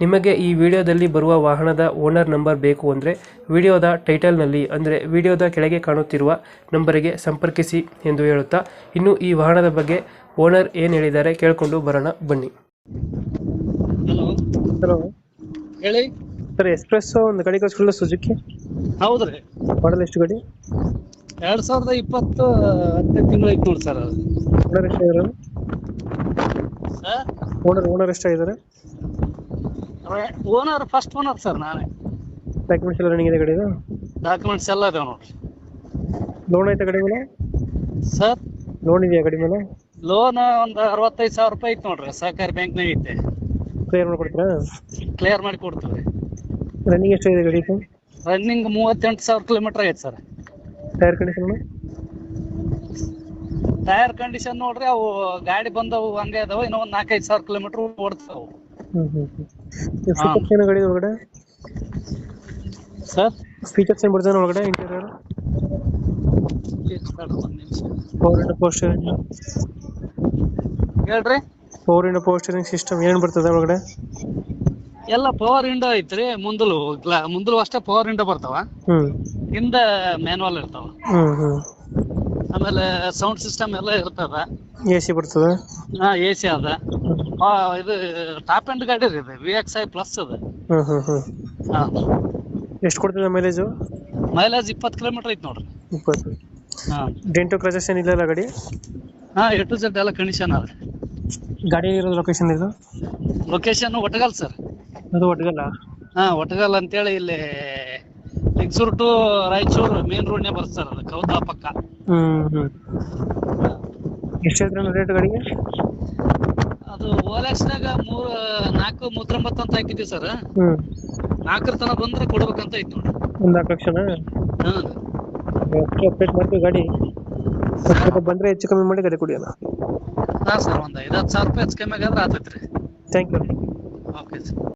ನಿಮಗೆ ಈ ವಿಡಿಯೋದಲ್ಲಿ ಬರುವ ವಾಹನದ ಓನರ್ ನಂಬರ್ ಬೇಕು ಅಂದರೆ ವಿಡಿಯೋದ ಟೈಟಲ್ನಲ್ಲಿ ಅಂದರೆ ವಿಡಿಯೋದ ಕೆಳಗೆ ಕಾಣುತ್ತಿರುವ ನಂಬರಿಗೆ ಸಂಪರ್ಕಿಸಿ ಎಂದು ಹೇಳುತ್ತಾ ಇನ್ನು ಈ ವಾಹನದ ಬಗ್ಗೆ ಓನರ್ ಏನು ಹೇಳಿದ್ದಾರೆ ಕೇಳಿಕೊಂಡು ಬರೋಣ ಬನ್ನಿ. ಹಲೋ. ಹಲೋ. ಹೇಳಿ. ಸರ್ ಎಕ್ಸ್ಪ್ರೆಸ್ ಒಂದು ಗಾಡಿ ಕಳಿಸ್ಕೊಳ್ಳೋ ಸುಜುಕಿ? ಹೌದ್ರಿ ಮಾಡಲ್ ಎಷ್ಟು ಗಡಿ? ಎರಡ್ ಸಾವಿರದ ಇಪ್ಪತ್ತು ಹತ್ತನೇ ತಿಂಗಳು ಐತಿ ನೋಡಿ ಸರ್ ಓನರ್ ಎಷ್ಟಾಗಿದ್ದಾರೆ? ಸರ್ ಓನರ್ ಓನರ್ ಎಷ್ಟಾಗಿದ್ದಾರೆ? ಓನರ್ ಫಸ್ಟ್ ಓನರ್ ಸರ್ ನಾನೇ. ಡಾಕ್ಯುಮೆಂಟ್ಸ್ ಎಲ್ಲ ರನ್ನಿಂಗ್ ಇದೆ ಗಾಡಿದು ಡಾಕ್ಯುಮೆಂಟ್ಸ್ ಎಲ್ಲ ಇದಾವೆ ನೋಡ್ರಿ. ಲೋನ್ ಐತೆ ಗಾಡಿ ಮೇಲೆ? ಸರ್ ಲೋನ್ ಇದೆಯಾ ಗಾಡಿ ಮೇಲೆ? ಲೋನ್ ಒಂದು ಅರವತ್ತೈದು ಸಾವಿರ ರೂಪಾಯಿ ಐತಿ ನೋಡ್ರಿ ಸಹಕಾರಿ ಬ್ಯಾಂಕ್ನಾಗ ಐತೆ. ಕ್ಲಿಯರ್ ಮಾಡ್ಕೊಡ್ತೀರಾ? ಕ್ಲಿಯರ್ ಮಾಡಿ ಕೊಡ್ತೀವಿ ರನ್ನಿಂಗ್ ಎಷ್ಟಾಗಿದೆ ಗಾಡಿ ರನ್ನಿಂಗ್ ಮೂವತ್ತೆಂಟು ಸಾವಿರ ಕಿಲೋಮೀಟರ್ ಆಗೈತೆ sir tyre condition tyre condition ನೋಡ್ರಿ ಅವು ಗಾಡಿ ಬಂದವು ಹಂಗೆ ಅದಾವ ಇನ್ನೂ ಒಂದು ನಾಲ್ಕೈದು ಸಾವಿರ ಕಿಲೋಮೀಟರ್ ಓಡ್ತಾವು. ಹ್ಮ್ ಹ್ಮ್ ಹ್ಮ್. ಫೀಚರ್ಸ್ ಏನು ಗಾಡಿ ಒಳಗಡೆ? ಸರ್? ಫೀಚರ್ಸ್ ಏನು ಬರ್ತದೆ ಒಳಗಡೆ ಇಂಟೀರಿಯರ್ ಒಂದು ಇಂಟು ಪೋಸ್ಟರಿಂಗ್ ಹೇಳ್ರಿ. ಫೋರ್ ಇಂಟು ಪೋಸ್ಟರಿಂಗ್ ಸಿಸ್ಟಮ್ ಏನು ಬರ್ತದೆ ಒಳಗಡೆ? ಎಲ್ಲ ಪವರ್ ವಿಂಡೋ ಐತ್ರಿ ಮುಂದಲು ಮುಂದಲು ಅಷ್ಟೇ ಪವರ್ ವಿಂಡೋ ಬರ್ತಾವ. ಹ್ಮ್. ಹಿಂದ ಮ್ಯಾನುವಲ್ ಇರ್ತಾವ. ಹ್ಮ್ ಹ್ಮ್. ಆಮೇಲೆ ಸೌಂಡ್ ಸಿಸ್ಟಮ್ ಎಲ್ಲ ಇರ್ತದ. ಎ ಬರ್ತದ? ಬರ್ತದೆ ಹಾ ಎ ಸಿ ಅದ. ಆ, ಇದು ಟಾಪ್ ಎಂಡ್ ಗಾಡಿ ರೀ ಇದು ವಿ ಎಕ್ಸ್ ಐ ಪ್ಲಸ್ ಅದ. ಹಾ. ಎಷ್ಟು ಕೊಡ್ತದೆ ಮೈಲೇಜು ಮೈಲೇಜ್ ಇಪ್ಪತ್ತು ಕಿಲೋಮೀಟರ್ ಐತಿ ನೋಡ್ರಿ. ಇಪ್ಪತ್ತು. ಹಾ. ಡೆಂಟು ಕ್ರಜಸ್ ಏನಿಲ್ಲ ಗಾಡಿ? ಹಾ ಎ ಟು ಜೆಡ್ ಎಲ್ಲ ಕಂಡೀಷನ್ ಅದ. ಗಾಡಿ ಇರೋ ಲೊಕೇಶನ್ ಇದು? ಲೊಕೇಶನ್ ಒಟಗಲ್ ಸರ್ ಅದು ಒಟ್ಟಗಲ್ಲ ಹಾ ಒಟಗಲ್ ಅಂತೇಳಿ ಇಲ್ಲಿ ಲಿಂಗಸೂರು ಟು ರಾಯಚೂರು ಮೇನ್ ರೋಡ್ನೇ ಬರ್ತದೆ ಸರ್ ಅದು ಕೌದಾ ಪಕ್ಕ. ಹ್ಮ್ ಹ್ಮ್. ಎಷ್ಟು ಹೇಳ್ತೀರ ರೇಟ್ ಗಾಡಿಗೆ? ಅದು ಓಲೆಕ್ಸ್ನಾಗ ಮೂರ್ ನಾಲ್ಕು ಮೂತ್ರೊಂಬತ್ತು ಅಂತ ಹಾಕಿದ್ವಿ ಸರ್. ಹ್ಮ್. ನಾಲ್ಕರ ತನಕ ಬಂದ್ರೆ ಕೊಡ್ಬೇಕಂತ ಐತಿ ನೋಡ್ರಿ. ಒಂದು ನಾಲ್ಕು ಲಕ್ಷನಾ? ಹಾ. ಅಪ್ಡೇಟ್ ಮಾಡ್ತೀವಿ ಗಾಡಿ. ಸ್ವಲ್ಪ ಬಂದ್ರೆ ಹೆಚ್ಚು ಕಮ್ಮಿ ಮಾಡಿ ಗಾಡಿ ಕುಡಿಯೋಣ ಹಾಂ ಸರ್ ಒಂದ್ ಐದು ಹತ್ತು ಸಾವಿರ ರೂಪಾಯಿ ಹೆಚ್ಚು ಕಮ್ಮಿ ಆದ್ರೆ ಆತೈತ್ರಿ. Thank you okay sir.